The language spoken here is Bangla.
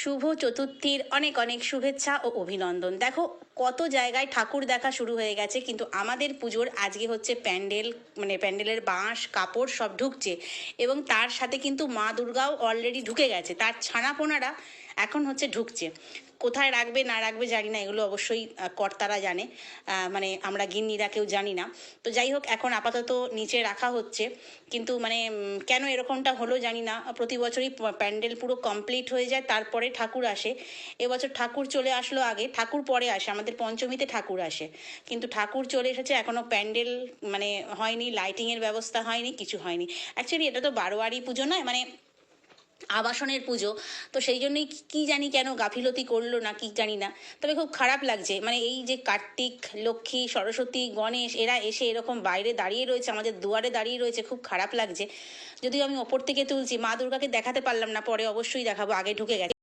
শুভ চতুর্থীর অনেক অনেক শুভেচ্ছা ও অভিনন্দন। দেখো, কত জায়গায় ঠাকুর দেখা শুরু হয়ে গেছে, কিন্তু আমাদের পুজোর আজকে হচ্ছে প্যান্ডেল মানে প্যান্ডেলের বাঁশ, কাপড় সব ঢুকছে এবং তার সাথে কিন্তু মা দুর্গাও অলরেডি ঢুকে গেছে, তার ছানাপোনারা এখন হচ্ছে ঢুকছে। কোথায় রাখবে, না রাখবে জানি না, এগুলো অবশ্যই কর্তারা জানে। মানে আমরা গিন্নিরা কেউ জানি না। তো যাই হোক, এখন আপাতত নিচে রাখা হচ্ছে। কিন্তু মানে কেন এরকমটা হলো জানি না। প্রতি বছরই প্যান্ডেল পুরো কমপ্লিট হয়ে যায়, তারপরে ঠাকুর আসে। এবছর ঠাকুর চলে আসলো আগে, ঠাকুর পরে আসে, আমাদের পঞ্চমীতে ঠাকুর আসে। কিন্তু ঠাকুর চলে এসেছে এখনও প্যান্ডেল মানে হয়নি লাইটিংয়ের ব্যবস্থা হয়নি, কিছু হয়নি। অ্যাকচুয়ালি এটা তো বারোয়ারি পুজো নয় মানে আবাসনের পুজো, তো সেই জন্যই কি- জানি কেন গাফিলতি করল না, কি জানি না। তবে খুব খারাপ লাগছে। মানে এই যে কার্তিক, লক্ষ্মী, সরস্বতী, গণেশ, এরা এসে এরকম বাইরে দাঁড়িয়ে রয়েছে, আমাদের দুয়ারে দাঁড়িয়ে রয়েছে, খুব খারাপ লাগছে। যদিও আমি ওপর থেকে তুলছি, মা দুর্গাকে দেখাতে পারলাম না, পরে অবশ্যই দেখাবো, আগে ঢুকে গেছে।